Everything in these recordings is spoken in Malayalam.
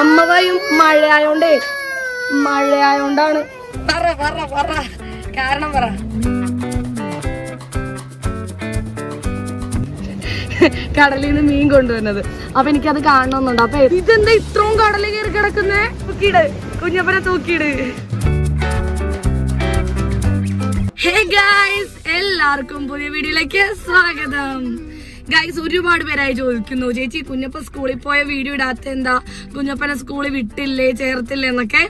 അമ്മവയും മഴയായോണ്ടേ മഴയായോണ്ടാണ്. പറ പറ പറ. കാരണം പറ. കടലിൽ നിന്ന് മീൻ കൊണ്ടുവന്നത്. അപ്പൊ എനിക്കത് കാണണമെന്നുണ്ട്. അപ്പൊ ഇതെന്താ ഇത്രയും കടലിൽ കയറി കിടക്കുന്നേ? തൂക്കിയിട്. കുഞ്ഞപ്പനെ തൂക്കിയിട്. ഹേ ഗായ്സ് എല്ലാവർക്കും പുതിയ വീഡിയോയിലേക്ക് സ്വാഗതം. ഗായ്സ് ഒരുപാട് പേരായി ചോദിക്കുന്നു. ചേച്ചി കുഞ്ഞപ്പ സ്കൂളിൽ പോയ വീഡിയോ ഇടാത്ത എന്താ? കുഞ്ഞപ്പനെ സ്കൂളിൽ വിട്ടില്ലേ ചേർത്തില്ലേ എന്നൊക്കെ?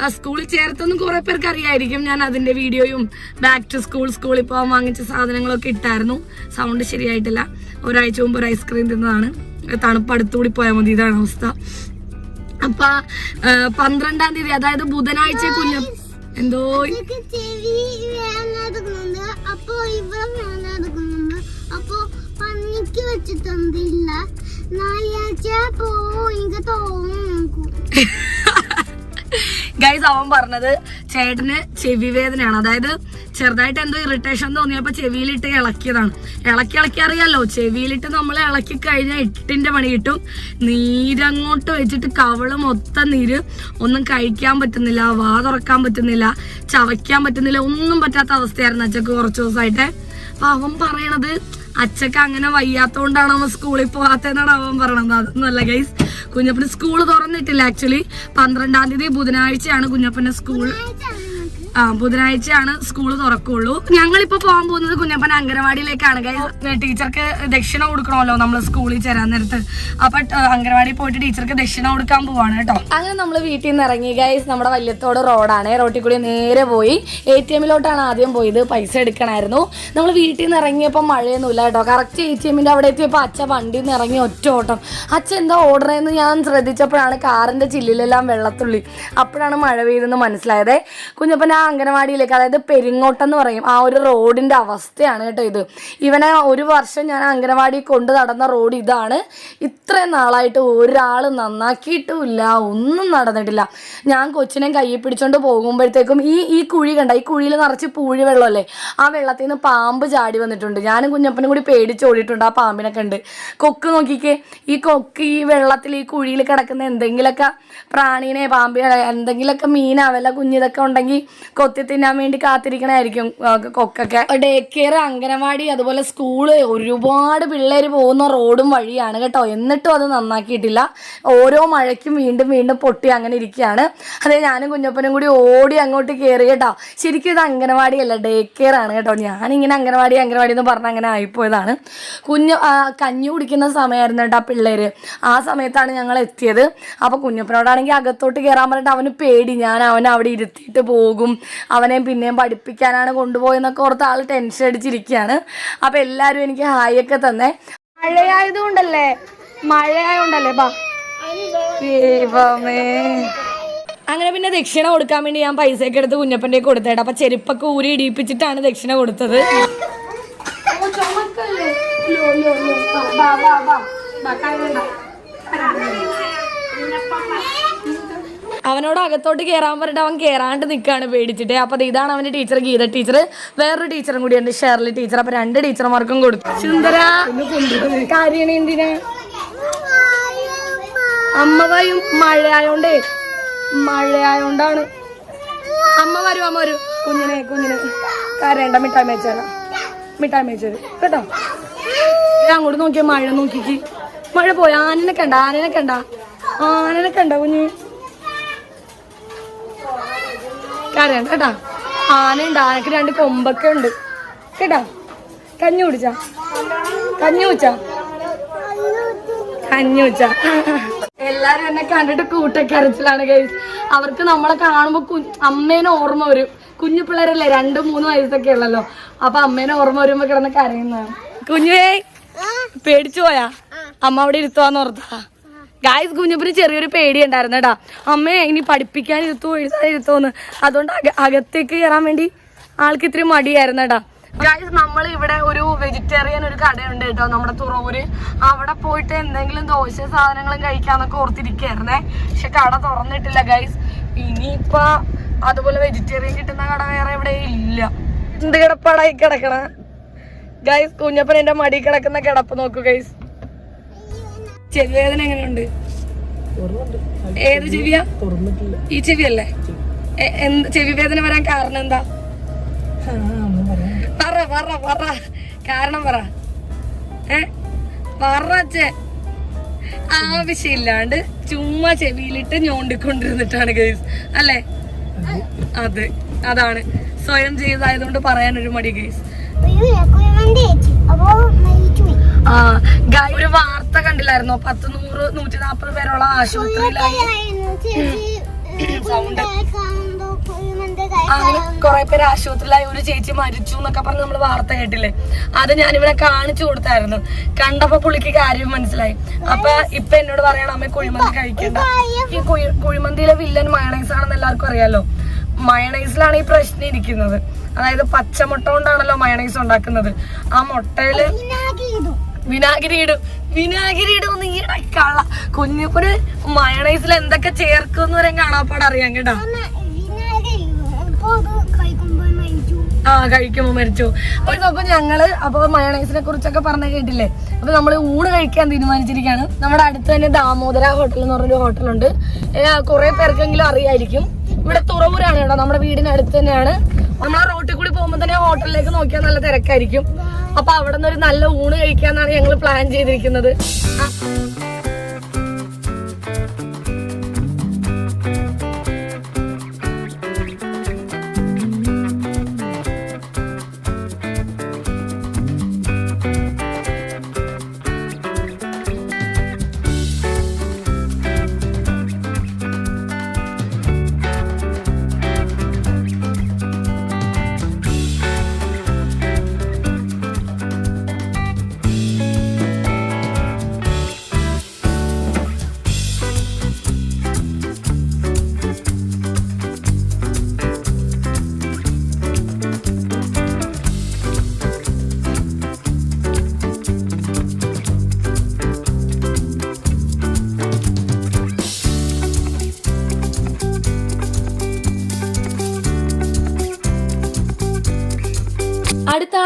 ആ, സ്കൂളിൽ ചേർത്തൊന്നും കുറെ പേർക്ക് അറിയായിരിക്കും. ഞാൻ അതിന്റെ വീഡിയോയും ബാക്ക് ടു സ്കൂൾ സ്കൂളിൽ പോകാൻ വാങ്ങിച്ച സാധനങ്ങളൊക്കെ ഇട്ടായിരുന്നു. സൗണ്ട് ശരിയായിട്ടില്ല. ഒരാഴ്ച മുമ്പ് ഒരു ഐസ്ക്രീം തിന്നതാണ്. തണുപ്പ് അടുത്തുകൂടി പോയാൽ മതി. ഇതാണ് അവസ്ഥ. അപ്പൊ പന്ത്രണ്ടാം തീയതി അതായത് ബുധനാഴ്ച കുഞ്ഞ എന്തോ പന്നിക്ക് വെച്ചിട്ടൊന്നില്ല ഗൈസ് അവൻ പറഞ്ഞത് ചേട്ടന് ചെവി വേദനയാണ്. അതായത് ചെറുതായിട്ട് എന്തോ ഇറിറ്റേഷൻ തോന്നിയപ്പോ ചെവിയിലിട്ട് ഇളക്കിയതാണ്. ഇളക്കി ഇളക്കി അറിയാലോ? ചെവിയിലിട്ട് നമ്മൾ ഇളക്കി കഴിഞ്ഞാൽ എട്ടിന്റെ പണി കിട്ടും. നീരങ്ങോട്ട് വെച്ചിട്ട് കവൾ മൊത്തം നീര്. ഒന്നും കഴിക്കാൻ പറ്റുന്നില്ല വാ തുറക്കാൻ പറ്റുന്നില്ല ചവയ്ക്കാൻ പറ്റുന്നില്ല ഒന്നും പറ്റാത്ത അവസ്ഥയായിരുന്നു അച്ഛക്ക് കുറച്ച് ദിവസമായിട്ട്. അപ്പൊ അവൻ പറയണത് അച്ഛക്ക് അങ്ങനെ വയ്യാത്തോണ്ടാണ് അവൻ സ്കൂളിൽ പോകാത്തതെന്നാണ് അവൻ പറയണത്. അതൊന്നുമല്ല ഗൈസ് കുഞ്ഞപ്പന് സ്കൂൾ തുറന്നിട്ടില്ല ആക്ച്വലി പന്ത്രണ്ടാം തീയതി ബുധനാഴ്ചയാണ് കുഞ്ഞപ്പന്റെ സ്കൂൾ ആ ബുധനാഴ്ചയാണ് സ്കൂൾ തുറക്കുള്ളൂ. ഞങ്ങളിപ്പോ പോകാൻ പോകുന്നത് കുഞ്ഞപ്പൻ അംഗനവാടിയിലേക്കാണ്. ടീച്ചർക്ക് ദക്ഷിണ കൊടുക്കണമല്ലോ നമ്മൾ സ്കൂളിൽ ചേരാൻ നേരത്ത്. അപ്പൊ അംഗനവാടി പോയിട്ട് ടീച്ചർക്ക് ദക്ഷിണ കൊടുക്കാൻ പോവാണ് കേട്ടോ. അങ്ങനെ നമ്മൾ വീട്ടിൽ നിന്ന് ഇറങ്ങി ഗൈസ് നമ്മുടെ വല്യത്തോട് റോഡാണ്. റോട്ടിൽ കൂടി നേരെ പോയി. എ ടി എമ്മിലോട്ടാണ് ആദ്യം പോയത്. പൈസ എടുക്കണമായിരുന്നു നമ്മൾ വീട്ടിൽ നിന്ന് ഇറങ്ങിയപ്പോൾ മഴയൊന്നുമില്ല കേട്ടോ. കറക്റ്റ് എ ടി എമ്മിന്റെ അവിടെ എത്തിയപ്പോൾ അച്ഛ വണ്ടിയിൽ നിന്ന് ഇറങ്ങി ഒറ്റ ഓട്ടം. അച്ഛ എന്താ ഓർഡർ എന്ന് ഞാൻ ശ്രദ്ധിച്ചപ്പോഴാണ് കാറിന്റെ ചില്ലിലെല്ലാം വെള്ളത്തുള്ളി. അപ്പോഴാണ് മഴ പെയ്തെന്ന് മനസ്സിലായത്. കുഞ്ഞപ്പൻ ആ അംഗനവാടിയിലേക്ക് അതായത് പെരിങ്ങോട്ടം എന്ന് പറയും ആ ഒരു റോഡിന്റെ അവസ്ഥയാണ് കേട്ടോ ഇത്. ഇവനെ ഒരു വർഷം ഞാൻ അംഗനവാടി കൊണ്ട് നടന്ന റോഡ് ഇതാണ്. ഇത്രയും നാളായിട്ട് ഒരാൾ നന്നാക്കിയിട്ടുമില്ല ഒന്നും നടന്നിട്ടില്ല. ഞാൻ കൊച്ചിനെ കയ്യിൽ പിടിച്ചോണ്ട് പോകുമ്പോഴത്തേക്കും ഈ ഈ കുഴി കണ്ട ഈ കുഴിയിൽ നിറച്ച് പൂഴി വെള്ളമല്ലേ ആ വെള്ളത്തിൽ നിന്ന് പാമ്പ് ചാടി വന്നിട്ടുണ്ട്. ഞാനും കുഞ്ഞപ്പനും കൂടി പേടിച്ച് ഓടിയിട്ടുണ്ട് ആ പാമ്പിനെ കണ്ട്. കൊക്ക് നോക്കിക്കേ ഈ കൊക്ക് ഈ വെള്ളത്തിൽ ഈ കുഴിയിൽ കിടക്കുന്ന എന്തെങ്കിലുമൊക്കെ പ്രാണീനെ പാമ്പിനെ എന്തെങ്കിലുമൊക്കെ മീനാവല്ല കുഞ്ഞിതൊക്കെ ഉണ്ടെങ്കിൽ കൊത്തി തിന്നാൻ വേണ്ടി കാത്തിരിക്കണായിരിക്കും കൊക്കൊക്കെ. ഡേ കെയർ അംഗനവാടി അതുപോലെ സ്കൂൾ ഒരുപാട് പിള്ളേർ പോകുന്ന റോഡും വഴിയാണ് കേട്ടോ. എന്നിട്ടും അത് നന്നാക്കിയിട്ടില്ല. ഓരോ മഴയ്ക്കും വീണ്ടും വീണ്ടും പൊട്ടി അങ്ങനെ ഇരിക്കുകയാണ്. അതെ ഞാനും കുഞ്ഞപ്പനും കൂടി ഓടി അങ്ങോട്ട് കയറി കേട്ടോ. ശരിക്കും ഇത് അംഗനവാടിയല്ല ഡേ കെയർ ആണ് കേട്ടോ. ഞാനിങ്ങനെ അംഗനവാടി അംഗനവാടി എന്ന് പറഞ്ഞ് അങ്ങനെ ആയിപ്പോയതാണ്. കുഞ്ഞ് കഞ്ഞു കുടിക്കുന്ന സമയമായിരുന്നു കേട്ടോ പിള്ളേർ ആ സമയത്താണ് ഞങ്ങൾ എത്തിയത്. അപ്പോൾ കുഞ്ഞപ്പനോടാണെങ്കിൽ അകത്തോട്ട് കയറാൻ പറഞ്ഞിട്ട് അവന് പേടി. ഞാൻ അവനെ അവിടെ ഇരുത്തിയിട്ട് പോകും. അവനെ പിന്നെയും പഠിപ്പിക്കാനാണ് കൊണ്ടുപോയെന്നൊക്കെ ഓർത്ത് ആൾ ടെൻഷൻ അടിച്ചിരിക്കുകയാണ് അപ്പോൾ എല്ലാവരും എനിക്ക് ഹായ് ഒക്കെ തന്നെ. മഴയായതുകൊണ്ടല്ലേ? മഴയായതുകൊണ്ടല്ലേ? ബാ. ദൈവമേ. അങ്ങനെ പിന്നെ ദക്ഷിണ കൊടുക്കാൻ വേണ്ടി ഞാൻ പൈസയൊക്കെ എടുത്ത് കുഞ്ഞപ്പന്റെ കൊടുത്തേട്ട. അപ്പൊ ചെരുപ്പൊക്കെ ഊരി ഇടിയിപ്പിച്ചിട്ടാണ് ദക്ഷിണ കൊടുത്തത്. അവനോട് അകത്തോട്ട് കയറാൻ പറഞ്ഞിട്ട് അവൻ കയറാണ്ട് നിൽക്കുകയാണ് പേടിച്ചിട്ട്. അപ്പോൾ ഇതാണ് അവന്റെ ടീച്ചർ ഗീത. ടീച്ചർ വേറൊരു ടീച്ചറും കൂടി ഉണ്ട് ഷെർലി ടീച്ചർ. അപ്പോൾ രണ്ട് ടീച്ചർമാർക്കും കൊടുത്തു. സുന്ദര കാര്യം എന്തിനാ? അമ്മവയും മഴയായോണ്ടേ മഴയായോണ്ടാണ്. അമ്മ വരും അമ്മ വരും. കുഞ്ഞിനെ കുഞ്ഞിനെ. കരയണ്ട മിഠായി മേച്ചാല മിഠായി മേച്ചത് കേട്ടോ? അങ്ങോട്ട് നോക്കിയാൽ മഴ നോക്കിക്ക്. മഴ പോയി. ആനനെ കണ്ട ആനനെ കണ്ട. ആനനെ കണ്ട കുഞ്ഞ്. കരയണ്ട കേട്ടാ. ആനയുണ്ട് ആനക്ക് രണ്ട് കൊമ്പൊക്കെ ഉണ്ട്. കേട്ടാ? കഞ്ഞി കുടിച്ച? കഞ്ഞി കുടിച്ചാ? കഞ്ഞി കുടിച്ചാ? എല്ലാരും എന്നെ കണ്ടിട്ട് കൂട്ടക്കരച്ചിലാണ് ഗൈസ് അവർക്ക് നമ്മളെ കാണുമ്പോ കു- അമ്മേനെ ഓർമ്മ വരും. കുഞ്ഞു പിള്ളേരല്ലേ രണ്ട് മൂന്ന് വയസ്സൊക്കെ ഉള്ളല്ലോ. അപ്പൊ അമ്മേനെ ഓർമ്മ വരുമ്പോ കിടന്ന് കരയുന്നതാണ്. കുഞ്ഞുവേ പേടിച്ചു പോയാ? അമ്മ അവിടെ ഇരുത്തുവാന്ന് ഓർത്താ ഗായ്സ് കുഞ്ഞുപ്പിന് ചെറിയൊരു പേടി ഉണ്ടായിരുന്നു കേട്ടാ അമ്മേ ഇനി പഠിപ്പിക്കാൻ ഇരുത്തോ എഴുതാൻ ഇരുത്തോന്ന്. അതുകൊണ്ട് അകത്തേക്ക് കയറാൻ വേണ്ടി ആൾക്ക് ഇത്തിരി മടിയായിരുന്നു കേട്ടാ നമ്മൾ ഇവിടെ ഒരു വെജിറ്റേറിയൻ ഒരു കടയുണ്ട് കേട്ടോ നമ്മുടെ തുറവൂര്. അവിടെ പോയിട്ട് എന്തെങ്കിലും ദോശ സാധനങ്ങളും കഴിക്കാന്നൊക്കെ ഓർത്തിരിക്കായിരുന്നേ. പക്ഷെ കട തുറന്നിട്ടില്ല ഗൈസ് ഇനിയിപ്പൊ അതുപോലെ വെജിറ്റേറിയൻ കിട്ടുന്ന കട വേറെ ഇവിടെ ഇല്ല. എന്ത് കിടപ്പാടായി കിടക്കണ? ഗൈസ് കുഞ്ഞപ്പൻ എന്റെ മടി കിടക്കുന്ന കിടപ്പ് നോക്കൂ ഗൈസ് ചെവിവേദന എങ്ങനെയുണ്ട്? ഓർമ്മയുണ്ട് ഏത് ചെവിയാ? ഈ ചെവിയല്ലേ? അല്ലേ ചെവി വേദന വരാൻ കാരണം എന്താ? പറ പറ പറ. കാരണം പറ. ഏ? പറ അച്ഛേ. ആവശ്യമില്ലാണ്ട് ചുമ്മാ ചെവിയിലിട്ട് ഞോണ്ടിക്കൊണ്ടിരുന്നിട്ടാണ് ഗൈസ് അല്ലേ? അത്. അതാണ്. സ്വയം ചെയ്തായതുകൊണ്ട് പറയാനൊരു മടി ഗൈസ് ഒരു വാർത്ത കണ്ടില്ലായിരുന്നോ? പത്ത് നൂറ് നൂറ്റി നാപ്പത് പേരോളം ആശുപത്രിയിലായി. സൗണ്ട്. അങ്ങനെ കുറെ പേര് ആശുപത്രിയിലായി. ഒരു ചേച്ചി മരിച്ചു എന്നൊക്കെ പറഞ്ഞ് നമ്മൾ വാർത്ത കേട്ടില്ലേ? അത് ഞാനിവിടെ കാണിച്ചു കൊടുത്തായിരുന്നു. കണ്ടപ്പോ പുള്ളിക്ക് കാര്യം മനസ്സിലായി. അപ്പൊ ഇപ്പൊ എന്നോട് പറയണം അമ്മ കുഴിമന്തി കഴിക്കണ്ട. ഈ കുഴി- കുഴിമന്തിയിലെ വില്ലൻ മയണൈസ് ആണെന്ന് എല്ലാവർക്കും അറിയാലോ. മയണൈസിലാണ് ഈ പ്രശ്നം ഇരിക്കുന്നത്. അതായത് പച്ചമുട്ട കൊണ്ടാണല്ലോ മയണൈസ് ഉണ്ടാക്കുന്നത്. ആ മുട്ടയിൽ വിനാഗിരി ഇടും വിനാഗിരി ഇടും വിനാഗിരി ഇടും കള്ള കുഞ്ഞുപ്പൊരു മയണൈസിൽ എന്തൊക്കെ ചേർക്കും വരെ കാണാപ്പാട് അറിയാം കേട്ടോ. ആ കഴിക്കുമ്പോ മരിച്ചു. ഒരു അപ്പൊ ഞങ്ങൾ അപ്പൊ മയണൈസിനെ കുറിച്ചൊക്കെ പറഞ്ഞ കേട്ടില്ലേ? അപ്പൊ നമ്മൾ ഊണ് കഴിക്കാൻ തീരുമാനിച്ചിരിക്കാണ്. നമ്മുടെ അടുത്ത് തന്നെ ദാമോദര ഹോട്ടൽ എന്ന് പറഞ്ഞൊരു ഹോട്ടലുണ്ട് കുറെ പേർക്കെങ്കിലും അറിയായിരിക്കും. ഇവിടെ തുറവൂരാണ് കേട്ടോ. നമ്മുടെ വീടിന് അടുത്ത് തന്നെയാണ്. നമ്മൾ ആ റോട്ടിൽ കൂടി പോകുമ്പോൾ തന്നെ ഹോട്ടലിലേക്ക് നോക്കിയാൽ നല്ല തിരക്കായിരിക്കും. അപ്പൊ അവിടെ നിന്ന് ഒരു നല്ല ഊണ് കഴിക്കാന്നാണ് ഞങ്ങൾ പ്ലാൻ ചെയ്തിരിക്കുന്നത്.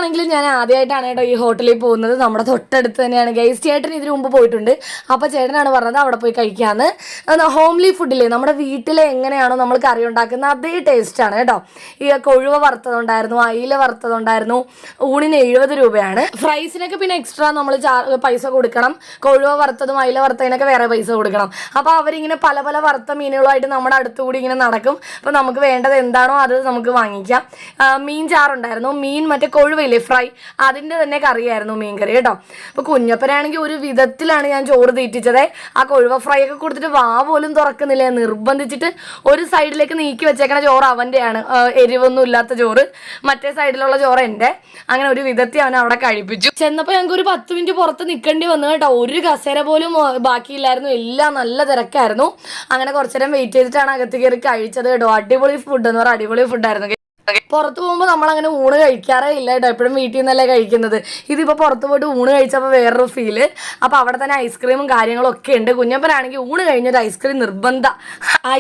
ആ, അടുത്താണെങ്കിൽ ഞാൻ ആദ്യമായിട്ടാണ് കേട്ടോ ഈ ഹോട്ടലിൽ പോകുന്നത്. നമ്മുടെ തൊട്ടടുത്ത് തന്നെയാണ്. ഗൈസ് ചേട്ടൻ ഇതിനു മുമ്പ് പോയിട്ടുണ്ട്. അപ്പോൾ ചേട്ടനാണ് പറഞ്ഞത് അവിടെ പോയി കഴിക്കാമെന്ന് ഹോംലി ഫുഡില്ലേ നമ്മുടെ വീട്ടിലെ എങ്ങനെയാണോ നമ്മൾ കറി ഉണ്ടാക്കുന്ന അതേ ടേസ്റ്റാണ് കേട്ടോ. ഈ കൊഴുവ വറുത്തതുണ്ടായിരുന്നു അയില വറുത്തതുണ്ടായിരുന്നു ഊണിന് എഴുപത് രൂപയാണ്. ഫ്രൈസിനൊക്കെ പിന്നെ എക്സ്ട്രാ നമ്മൾ പൈസ കൊടുക്കണം. കൊഴുവ വറുത്തതും അയില വറുത്തതിനൊക്കെ വേറെ പൈസ കൊടുക്കണം. അപ്പോൾ അവരിങ്ങനെ പല പല വറുത്ത മീനുകളുമായിട്ട് നമ്മുടെ അടുത്തുകൂടി ഇങ്ങനെ നടക്കും. അപ്പോൾ നമുക്ക് വേണ്ടത് എന്താണോ അത് നമുക്ക് വാങ്ങിക്കാം. മീൻ ചാറുണ്ടായിരുന്നു. മീൻ മറ്റേ കൊഴുവയില്ലേ ഫ്രൈ അതിന്റെ തന്നെ കറിയായിരുന്നു മീൻ കറി കേട്ടോ. അപ്പോൾ കുഞ്ഞപ്പനാണെങ്കിൽ ഒരു വിധത്തിലാണ് ഞാൻ ചോറ് തീറ്റിച്ചത്. ആ കൊഴുവ ഫ്രൈ ഒക്കെ കൊടുത്തിട്ട് വാ പോലും തുറക്കുന്നില്ല. നിർബന്ധിച്ചിട്ട് ഒരു സൈഡിലേക്ക് നീക്കി വെച്ചേക്കണ ചോറ് അവന്റെയാണ് എരിവൊന്നും ഇല്ലാത്ത ചോറ്. മറ്റേ സൈഡിലുള്ള ചോറ് എന്റെ അങ്ങനെ ഒരു വിധത്തിൽ അവൻ അവിടെ കഴിപ്പിച്ചു. ചെന്നപ്പോൾ ഞങ്ങൾക്ക് ഒരു പത്ത് മിനിറ്റ് പുറത്ത് നിൽക്കേണ്ടി വന്നു കേട്ടോ. ഒരു കസേര പോലും ബാക്കിയില്ലായിരുന്നു. എല്ലാം നല്ല തിരക്കായിരുന്നു. അങ്ങനെ കുറച്ചു നേരം വെയിറ്റ് ചെയ്തിട്ടാണ് അകത്ത് കയറി കഴിച്ചത് കേട്ടോ. അടിപൊളി ഫുഡ് എന്ന് പറഞ്ഞാൽ അടിപൊളി ഫുഡായിരുന്നു പുറത്ത് പോകുമ്പോൾ നമ്മൾ അങ്ങനെ ഊണ് കഴിക്കാറേ ഇല്ല കേട്ടോ. എപ്പോഴും വീട്ടിൽ നിന്നല്ലേ കഴിക്കുന്നത്. ഇതിപ്പോൾ പുറത്ത് പോയിട്ട് ഊണ് കഴിച്ചപ്പോൾ വേറൊരു ഫീൽ അപ്പോൾ അവിടെ തന്നെ ഐസ്ക്രീമും കാര്യങ്ങളും ഒക്കെ ഉണ്ട്. കുഞ്ഞപ്പനാണെങ്കിൽ ഊണ് കഴിഞ്ഞൊരു ഐസ്ക്രീം നിർബന്ധ.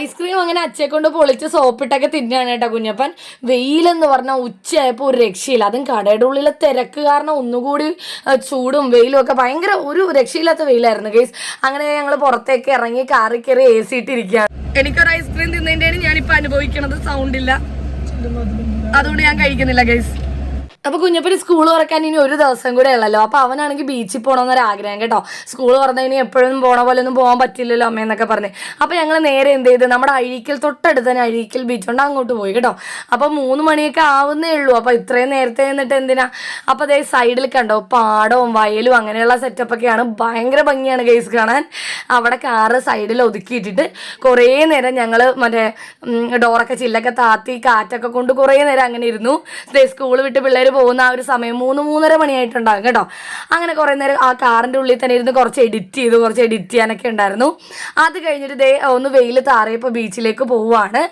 ഐസ്ക്രീം അങ്ങനെ അച്ഛയെ കൊണ്ട് പൊളിച്ച് സോപ്പിട്ടൊക്കെ തിന്നാണ് കേട്ടോ കുഞ്ഞപ്പൻ. വെയിലെന്ന് പറഞ്ഞാൽ ഉച്ചയായപ്പോൾ ഒരു രക്ഷയില്ല. അതും കടയുടെ ഉള്ളിലെ തിരക്ക് കാരണം ഒന്നുകൂടി ചൂടും വെയിലും ഒക്കെ ഭയങ്കര ഒരു രക്ഷയില്ലാത്ത വെയിലായിരുന്നു കേസ് അങ്ങനെ ഞങ്ങൾ പുറത്തേക്ക് ഇറങ്ങി കാറി കയറി എ സി ഇട്ടിരിക്കുകയാണ്. എനിക്കൊരു ഐസ്ക്രീം തിന്നതിന്റെ ഞാനിപ്പോൾ അനുഭവിക്കണത്. സൗണ്ട് ഇല്ല. അതുകൊണ്ട് ഞാൻ കഴിക്കുന്നില്ല ഗൈസ് അപ്പൊ കുഞ്ഞപ്പന് സ്കൂൾ തുറക്കാൻ ഇനി ഒരു ദിവസം കൂടെ ഉള്ളല്ലോ. അപ്പൊ അവനാണെങ്കിൽ ബീച്ചിൽ പോകണമെന്നൊരു ആഗ്രഹം കേട്ടോ. സ്കൂൾ തുറന്ന ഇനി എപ്പോഴും പോണ പോലെ ഒന്നും പോകാൻ പറ്റില്ലല്ലോ അമ്മ എന്നൊക്കെ പറഞ്ഞ്. അപ്പൊ ഞങ്ങൾ നേരെ എന്ത് ചെയ്ത് നമ്മുടെ അഴീക്കൽ തൊട്ടടുത്ത് തന്നെ അഴീക്കൽ ബീച്ച് കൊണ്ട് അങ്ങോട്ട് പോയി കേട്ടോ. അപ്പൊ മൂന്ന് മണിയൊക്കെ ആവുന്നേ ഉള്ളൂ. അപ്പൊ ഇത്രയും നേരത്തെ നിന്നിട്ട് എന്തിനാ? അപ്പൊ അതേ സൈഡിൽ കണ്ടോ പാടവും വയലും അങ്ങനെയുള്ള സെറ്റപ്പ് ഒക്കെയാണ്. ഭയങ്കര ഭംഗിയാണ് കേസ് കാണാൻ. അവിടെ കാറ് സൈഡിൽ ഒതുക്കിയിട്ടിട്ട് കുറേ നേരം ഞങ്ങൾ മറ്റേ ഡോറൊക്കെ ചില്ലൊക്കെ താത്തി കാറ്റൊക്കെ കൊണ്ട് കുറേ നേരം അങ്ങനെ ഇരുന്നു. സ്കൂൾ വിട്ട് പിള്ളേർ പോകുന്ന ആ ഒരു സമയം മൂന്ന് മൂന്നര മണിയായിട്ടുണ്ടാകും കേട്ടോ. അങ്ങനെ കുറേ നേരം ആ കാറിന്റെ ഉള്ളിൽ തന്നെ ഇരുന്ന് കുറച്ച് എഡിറ്റ് ചെയ്തു കുറച്ച് എഡിറ്റ് ചെയ്യാനൊക്കെ ഉണ്ടായിരുന്നു. അത് കഴിഞ്ഞിട്ട് ദേ ഒന്ന് വെയിൽ താറിയപ്പോൾ ബീച്ചിലേക്ക് പോവുകയാണ്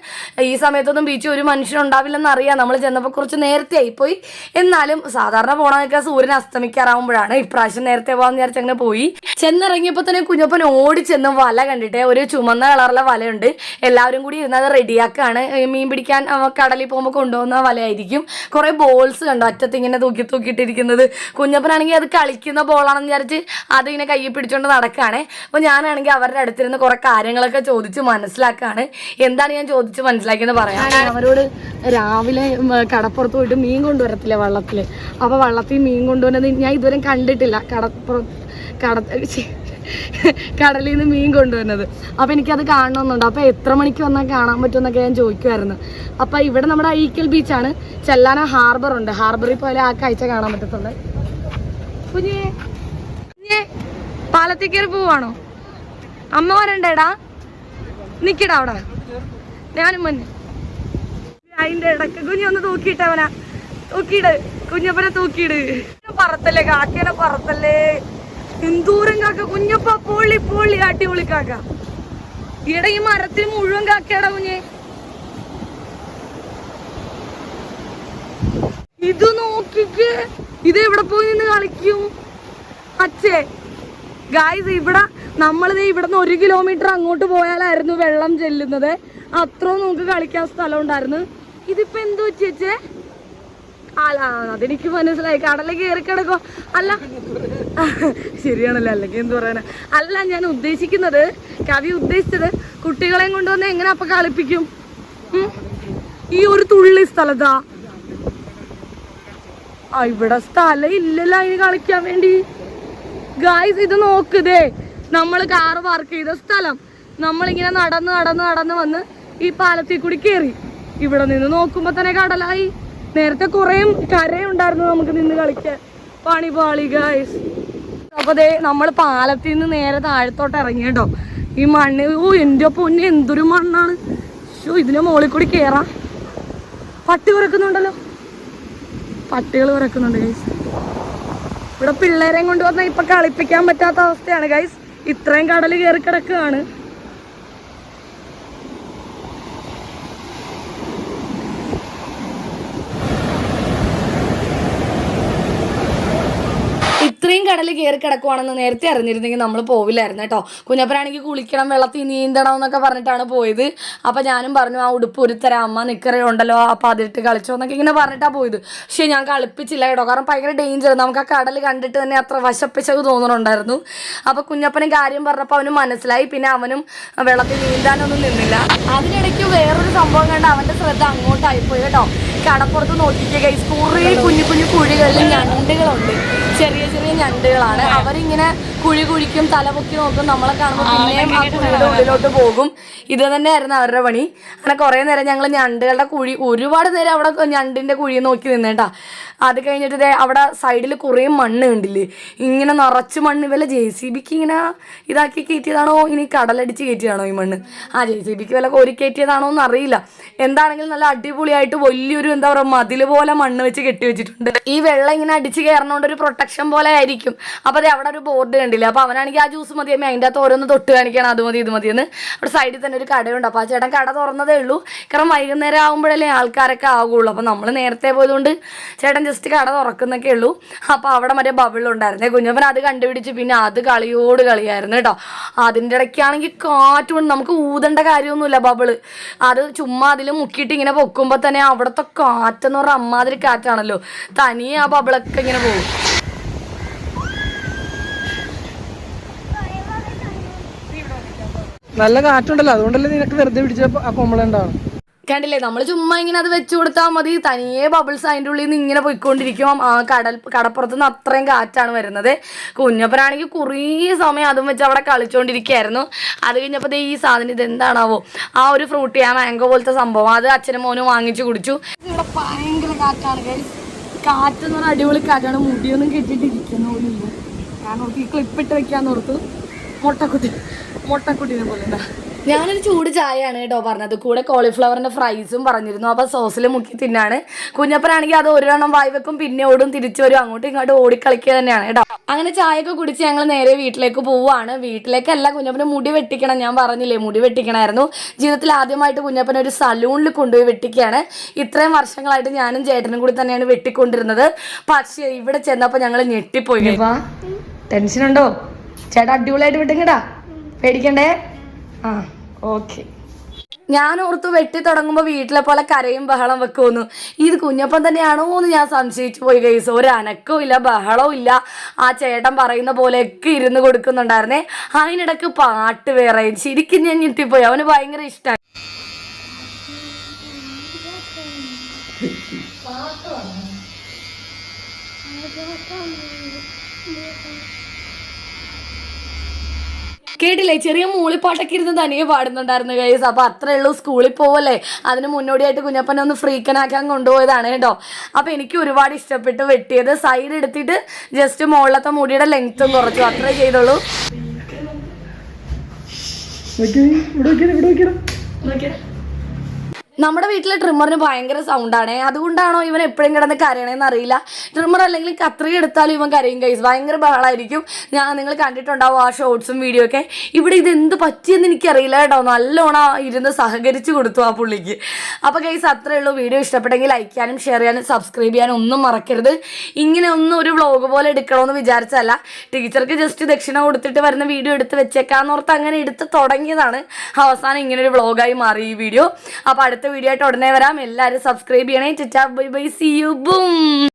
ഈ സമയത്തൊന്നും ബീച്ചിൽ ഒരു മനുഷ്യനുണ്ടാവില്ലെന്ന് അറിയാം. നമ്മൾ ചെന്നപ്പോൾ കുറച്ച് നേരത്തെ ആയിപ്പോയി. എന്നാലും സാധാരണ പോകണമെന്നൊക്കെ സൂര്യൻ അസ്തമിക്കാറാവുമ്പോഴാണ്. ഇപ്രാവശ്യം നേരത്തെ പോകാമെന്ന് വിചാരിച്ച് അങ്ങനെ പോയി. ചെന്നിറങ്ങിയപ്പോൾ തന്നെ കുഞ്ഞപ്പൻ ഓടി ചെന്ന് വല കണ്ടിട്ട് ഒരു ചുമന്ന കളറുള്ള വലയുണ്ട്. എല്ലാവരും കൂടി ഇരുന്ന് അത് റെഡിയാക്കാണ് മീൻ പിടിക്കാൻ കടലിൽ പോകുമ്പോൾ കൊണ്ടുപോകുന്ന വലയായിരിക്കും. കുറേ ബോൾസ് കണ്ടോ? അറ്റത്ത് ഇങ്ങനെ തൂക്കി തൂക്കിയിട്ടിരിക്കുന്നത്. കുഞ്ഞപ്പനാണെങ്കിൽ അത് കളിക്കുന്ന ബോളാണെന്ന് വിചാരിച്ച് അതിങ്ങനെ കയ്യിൽ പിടിച്ചുകൊണ്ട് നടക്കുകയാണ് അപ്പോൾ ഞാനാണെങ്കിൽ അവരുടെ അടുത്തിരുന്ന് കുറേ കാര്യങ്ങളൊക്കെ ചോദിച്ച് മനസ്സിലാക്കുകയാണ് എന്താണ് ഞാൻ ചോദിച്ച് മനസ്സിലാക്കിയെന്ന് പറയാം. അവരോട് രാവിലെ കടപ്പുറത്ത് പോയിട്ട് മീൻ കൊണ്ടുവരത്തില്ല വള്ളത്തിൽ അപ്പോൾ വള്ളത്തിൽ മീൻ കൊണ്ടുവരുന്നത് ഞാൻ ഇതുവരെ കണ്ടിട്ടില്ല. കടപ്പുറത്ത് കട കടലിൽ നിന്ന് മീൻ കൊണ്ടുവരുന്നത്. അപ്പോൾ എനിക്കത് കാണണമെന്നുണ്ട്. അപ്പോൾ എത്ര മണിക്ക് വന്നാൽ കാണാൻ പറ്റുമെന്നൊക്കെ ഞാൻ ചോദിക്കുമായിരുന്നു അപ്പോൾ ഇവിടെ നമ്മുടെ ഐക്കൽ ബീച്ചാണ് ചെല്ലാന ഹാർബർ ഉണ്ട്. ഹാർബറിൽ പോലെ ആ കാഴ്ച കാണാൻ പറ്റത്തുള്ളൂ. കുഞ്ഞേ. കുഞ്ഞേ കയറി പോവാണോ അമ്മ വരണ്ടേടാ നിക്കടാ അവിടെ. ഞാനും മുന്നേ. അതിന്റെ ഇടയ്ക്ക് കുഞ്ഞൊന്ന് തൂക്കിയിട്ടവനാ തൂക്കിയിട്. കുഞ്ഞപ്പനെ തൂക്കിയിട്. പറത്തല്ലേ കാക്കേനെ പറത്തല്ലേ? എന്തോരം കാക്ക? കുഞ്ഞപ്പ പൊള്ളി പൊള്ളി അടിപൊളി കാക്ക. ഇവിടെ ഈ മരത്തിൽ മുഴുവൻ കാക്കയുടെ കുഞ്ഞെ. ഇത് നോക്കിക്ക്. ഇത് എവിടെ പോയി നിന്ന് കളിക്കും? അച്ഛേ ഗായ്സ് ഇവിടെ നമ്മളിത് ഇവിടുന്ന് ഒരു കിലോമീറ്റർ അങ്ങോട്ട് പോയാലായിരുന്നു വെള്ളം ചെല്ലുന്നത്. അത്രയും നമുക്ക് കളിക്കാൻ സ്ഥലം ഉണ്ടായിരുന്നു. ഇതിപ്പോ എന്തോ വെച്ചേ അല്ല അതെനിക്ക് മനസ്സിലായി. കടല കയറി കിടക്കോ. അല്ല ശരിയാണല്ലോ? അല്ലെങ്കിൽ എന്ത് പറയാനാ? അല്ല ഞാൻ ഉദ്ദേശിക്കുന്നത് കവി ഉദ്ദേശിച്ചത് കുട്ടികളെയും കൊണ്ടുവന്ന് എങ്ങനെ അപ്പൊ കളിപ്പിക്കും? ഈ ഒരു തുള്ളി സ്ഥലത്താ. ആ ഇവിടെ സ്ഥലം ഇല്ലല്ലോ അതിന് കളിക്കാൻ വേണ്ടി. ഗായ്സ് ഇത് നോക്കുതേ നമ്മൾ കാറ് പാർക്ക് ചെയ്ത സ്ഥലം. നമ്മളിങ്ങനെ നടന്ന് നടന്ന് നടന്ന് വന്ന് ഈ പാലത്തിൽ കൂടി കയറി. ഇവിടെ നിന്ന് നോക്കുമ്പോ തന്നെ കടലായി. നേരത്തെ കുറേ കരയുണ്ടായിരുന്നു നമുക്ക് നിന്ന് കളിക്കാൻ. പണി പാളി ഗായ്സ് അപ്പൊ ദേ നമ്മൾ പാലത്തിൽ നിന്ന് നേരെ താഴത്തോട്ട് ഇറങ്ങി കേട്ടോ. ഈ മണ്ണ് ഓ എന്റെ പൊന്നെ എന്തൊരു മണ്ണാണ്. ഷോ ഇതിന്റെ മുകളിൽ കൂടി കേറാം. പട്ടി കുറക്കുന്നുണ്ടല്ലോ പട്ടികൾ കുറക്കുന്നുണ്ട് ഗൈസ് ഇവിടെ പിള്ളേരെയും കൊണ്ടുവന്നാൽ ഇപ്പൊ കളിപ്പിക്കാൻ പറ്റാത്ത അവസ്ഥയാണ് ഗൈസ് ഇത്രയും കടൽ കയറി കിടക്കുകയാണ്. ഇത്രയും കടൽ കയറി കിടക്കുവാണെന്ന് നേരത്തെ അറിഞ്ഞിരുന്നെങ്കിൽ നമ്മൾ പോവില്ലായിരുന്നു കേട്ടോ. കുഞ്ഞപ്പനാണെങ്കിൽ കുളിക്കണം വെള്ളത്തിൽ നീന്തണം എന്നൊക്കെ പറഞ്ഞിട്ടാണ് പോയത്. അപ്പം ഞാനും പറഞ്ഞു ആ ഉടുപ്പ് ഒരു തരാം അമ്മ നിൽക്കറുണ്ടല്ലോ അപ്പം അതിട്ട് കളിച്ചോ എന്നൊക്കെ ഇങ്ങനെ പറഞ്ഞിട്ടാണ് പോയത്. പക്ഷേ ഞാൻ കളിപ്പിച്ചില്ല കേട്ടോ കാരണം ഭയങ്കര ഡേഞ്ചർ നമുക്ക് ആ കടൽ കണ്ടിട്ട് തന്നെ അത്ര വശപ്പിച്ചത് തോന്നുന്നുണ്ടായിരുന്നു അപ്പോൾ കുഞ്ഞപ്പനും കാര്യം പറഞ്ഞപ്പോൾ അവന് മനസ്സിലായി. പിന്നെ അവനും വെള്ളത്തിൽ നീന്താനൊന്നും നിന്നില്ല. അതിനിടയ്ക്ക് വേറൊരു സംഭവം കണ്ട് അവന്റെ ശ്രദ്ധ അങ്ങോട്ടായിപ്പോയി കേട്ടോ. കടപ്പുറത്ത് നോക്കിക്കുക കുറേ കുഞ്ഞു കുഞ്ഞു കുഴികളിൽ ഞണ്ടുകളുണ്ട്. ചെറിയ ചെറിയ ഞണ്ടുകളാണ്. അവരിങ്ങനെ കുഴി കുഴിക്കും തലപൊക്കി നോക്കും നമ്മളെ കാണുമ്പോൾ പിന്നെയും ആ കുഴിയുടെ ഉള്ളിലോട്ട് പോകും. ഇത് തന്നെയായിരുന്നു അവരുടെ പണി. അങ്ങനെ കുറേ നേരം ഞങ്ങൾ ഞണ്ടുകളുടെ കുഴി ഒരുപാട് നേരം അവിടെ ഞണ്ടിന്റെ കുഴി നോക്കി നിന്നേട്ടാ. അത് കഴിഞ്ഞിട്ട് അവിടെ സൈഡിൽ കുറേ മണ്ണ് ഉണ്ടില്ലേ ഇങ്ങനെ നിറച്ച് മണ്ണ്. വല്ല ജെ സി ബിക്ക് ഇങ്ങനെ ഇതാക്കി കയറ്റിയതാണോ? ഇനി കടലടിച്ച് കയറ്റിയതാണോ ഈ മണ്ണ്? ആ ജെ സി ബിക്ക് വല്ല കോരി കയറ്റിയതാണോ എന്ന് അറിയില്ല. എന്താണെങ്കിലും നല്ല അടിപൊളിയായിട്ട് വലിയൊരു എന്താ പറയുക മതിൽ പോലെ മണ്ണ് വെച്ച് കെട്ടി വെച്ചിട്ടുണ്ട്. ഈ വെള്ളം ഇങ്ങനെ അടിച്ച് കയറണോണ്ട് ഒരു പ്രൊട്ടക്ഷൻ പോലെ ആയിരിക്കും. അപ്പോൾ അതെ അവിടെ ഒരു ബോർഡ് കണ്ടില്ല. അപ്പോൾ അവനാണെങ്കിൽ ആ ജ്യൂസ് മതി അമ്മ. അതിന്റെ അകത്ത് ഓരോന്ന് തൊട്ട് കാണിക്കണം അത് മതി ഇത് മതി എന്ന് അവിടെ സൈഡിൽ തന്നെ ഒരു കടയുണ്ട്. അപ്പോൾ ആ ചേട്ടൻ കട തുറന്നതേ ഉള്ളൂ. കാരണം വൈകുന്നേരം ആകുമ്പോഴല്ലേ ആൾക്കാരൊക്കെ ആകുള്ളൂ അപ്പോൾ നമ്മൾ നേരത്തെ പോയതുകൊണ്ട് ചേട്ടൻ ജസ്റ്റ് കട തുറക്കുന്നൊക്കെ ഉള്ളൂ. അപ്പൊ അവിടെ മറ്റേ ബബിളുണ്ടായിരുന്നേ കുഞ്ഞപ്പൻ അത് കണ്ടുപിടിച്ച് പിന്നെ അത് കളിയോട് കളിയായിരുന്നു കേട്ടോ. അതിന്റെ ഇടയ്ക്കാണെങ്കിൽ കാറ്റുകൊണ്ട് നമുക്ക് ഊതേണ്ട കാര്യമൊന്നുമില്ല ബബിൾ അത് ചുമ്മാ അതിൽ മുക്കിയിട്ട് ഇങ്ങനെ പൊക്കുമ്പോൾ തന്നെ അവിടുത്തെ കാറ്റെന്ന് പറഞ്ഞാൽ അമ്മാതിരി കാറ്റാണല്ലോ. തനിയെ ആ ബബിളൊക്കെ ഇങ്ങനെ പോകും. നല്ല കാറ്റുണ്ടല്ലോ. അതുകൊണ്ടല്ലേ നിനക്ക് വെറുതെ പിടിച്ച ആ കൊമ്പളുണ്ടാവും കണ്ടില്ലേ നമ്മൾ ചുമ്മാ ഇങ്ങനെ അത് വെച്ചു കൊടുത്താൽ മതി. തനിയെ ബബിൾസ് അതിന്റെ ഉള്ളിൽ നിന്ന് ഇങ്ങനെ പോയിക്കൊണ്ടിരിക്കും. ആ കടൽ കടപ്പുറത്ത് നിന്ന് അത്രയും കാറ്റാണ് വരുന്നത്. കുഞ്ഞപ്പനാണെങ്കിൽ കുറേ സമയം അതും വെച്ച് അവിടെ കളിച്ചുകൊണ്ടിരിക്കുകയായിരുന്നു അത് കഴിഞ്ഞപ്പോൾ ഈ സാധനം ഇത് എന്താണാവോ ആ ഒരു ഫ്രൂട്ടി ആ മാംഗോ പോലത്തെ സംഭവം. അത് അച്ഛനും മോനും വാങ്ങിച്ചു കുടിച്ചു. ഇവിടെ ഭയങ്കര കാറ്റാണ്. കാറ്റ് എന്ന് പറഞ്ഞാൽ അടിപൊളി കാറ്റാണ്. മുടിയൊന്നും കെട്ടിട്ട് ഇരിക്കുന്ന പോലും ഇല്ല. ഞാൻ നോക്കി ക്ലിപ്പിട്ട് വെക്കാന്ന് ഓർത്തു മുട്ടക്കുട്ടി മുട്ടക്കുട്ടീനെ പോലെ ഉണ്ടാ ഞാനൊരു ചൂട് ചായയാണ് കേട്ടോ പറഞ്ഞത്. കൂടെ കോളിഫ്ലവറിന്റെ ഫ്രൈസും പറഞ്ഞിരുന്നു. അപ്പൊ സോസിൽ മുക്കി തിന്നാണ്. കുഞ്ഞപ്പനാണെങ്കിൽ അത് ഒരെണ്ണം വായി വെക്കും പിന്നെ ഓടും തിരിച്ചു വരും അങ്ങോട്ടും ഇങ്ങോട്ടും ഓടിക്കളിക്കുക തന്നെയാണ് കേട്ടോ. അങ്ങനെ ചായയൊക്കെ കുടിച്ച് ഞങ്ങൾ നേരെ വീട്ടിലേക്ക് പോവുകയാണ്. വീട്ടിലേക്കല്ല കുഞ്ഞപ്പന് മുടി വെട്ടിക്കണം. ഞാൻ പറഞ്ഞില്ലേ മുടി വെട്ടിക്കണമായിരുന്നു ജീവിതത്തിൽ ആദ്യമായിട്ട് കുഞ്ഞപ്പൻ ഒരു സലൂണിൽ കൊണ്ടുപോയി വെട്ടിക്കുകയാണ്. ഇത്രയും വർഷങ്ങളായിട്ട് ഞാനും ചേട്ടനും കൂടി തന്നെയാണ് വെട്ടിക്കൊണ്ടിരുന്നത്. പക്ഷേ ഇവിടെ ചെന്നപ്പോൾ ഞങ്ങൾ ഞെട്ടിപ്പോയി. ടെൻഷൻ ഉണ്ടോ ചേട്ടാ അടിപൊളിയായിട്ട് വിട്ടുങ്ങടാ. പേടിക്കണ്ടേ? ആ. ഓക്കെ. ഞാൻ ഓർത്തു വെട്ടി തുടങ്ങുമ്പോൾ വീട്ടിലെ പോലെ കരയും ബഹളം വെക്കുമെന്ന് ഇത് കുഞ്ഞപ്പം തന്നെയാണോ എന്ന് ഞാൻ സംശയിച്ചു പോയി കൈസ് ഒരു അനക്കവും ഇല്ല ബഹളവും ഇല്ല. ആ ചേട്ടൻ പറയുന്ന പോലെയൊക്കെ ഇരുന്ന് കൊടുക്കുന്നുണ്ടായിരുന്നേ. അതിനിടക്ക് പാട്ട് വേറെ ശരിക്കും ഞാൻ ഞെട്ടിപ്പോയി. അവന് ഭയങ്കര ഇഷ്ടമായി കേട്ടില്ലേ? ചെറിയ മൂളിപ്പാട്ടൊക്കെ ഇരുന്ന് തനിയെ പാടുന്നുണ്ടായിരുന്നു ഗൈസ് അപ്പൊ അത്രേ ഉള്ളൂ സ്കൂളിൽ പോവല്ലേ? അതിന് മുന്നോടിയായിട്ട് കുഞ്ഞപ്പനെ ഒന്ന് ഫ്രീക്കനാക്കാൻ കൊണ്ടുപോയതാണ് കേട്ടോ. അപ്പൊ എനിക്ക് ഒരുപാട് ഇഷ്ടപ്പെട്ട് വെട്ടിയത്. സൈഡ് എടുത്തിട്ട് ജസ്റ്റ് മുകളിലത്തെ മുടിയുടെ ലെങ്ത്തും കുറച്ചു. അത്രേ ചെയ്തുള്ളൂ. ഇവിടെ. ഇവിടെ ഇവിടെ നമ്മുടെ വീട്ടിലെ ട്രിമ്മറിന് ഭയങ്കര സൗണ്ടാണ് അതുകൊണ്ടാണോ ഇവൻ എപ്പോഴും കിടന്ന് കരയണേന്ന് അറിയില്ല. ട്രിമ്മർ അല്ലെങ്കിൽ കത്രിക എടുത്താലും ഇവൻ കരയും കൈസ് ഭയങ്കര ബഹളായിരിക്കും. ഞാൻ നിങ്ങൾ കണ്ടിട്ടുണ്ടാവും ആ ഷോർട്സും വീഡിയോ ഒക്കെ. ഇവിടെ ഇത് എന്ത് പറ്റിയെന്ന് എനിക്കറിയില്ല കേട്ടോ. നല്ലോണം ഇരുന്ന് സഹകരിച്ച് കൊടുത്തു ആ പുള്ളിക്ക്. അപ്പോൾ കൈസ് അത്രേ ഉള്ളൂ. വീഡിയോ ഇഷ്ടപ്പെട്ടെങ്കിൽ ലൈക്ക് ചെയ്യാനും ഷെയർ ചെയ്യാനും സബ്സ്ക്രൈബ് ചെയ്യാനും ഒന്നും മറക്കരുത്. ഇങ്ങനെ ഒന്നും ഒരു വ്ളോഗ് പോലെ എടുക്കണമെന്ന് വിചാരിച്ചല്ല ടീച്ചർക്ക് ജസ്റ്റ് ദക്ഷിണ കൊടുത്തിട്ട് വരുന്ന വീഡിയോ എടുത്ത് വെച്ചേക്കാന്നോർത്ത് അങ്ങനെ എടുത്ത് തുടങ്ങിയതാണ്. അവസാനം ഇങ്ങനെ ഒരു വ്ളോഗായി മാറി ഈ വീഡിയോ അപ്പോൾ അടുത്ത വീഡിയോ ആയിട്ട് ഉടനെ വരാം. എല്ലാവരും സബ്സ്ക്രൈബ് ചെയ്യണേ. ചിറ്റാ bye bye see you boom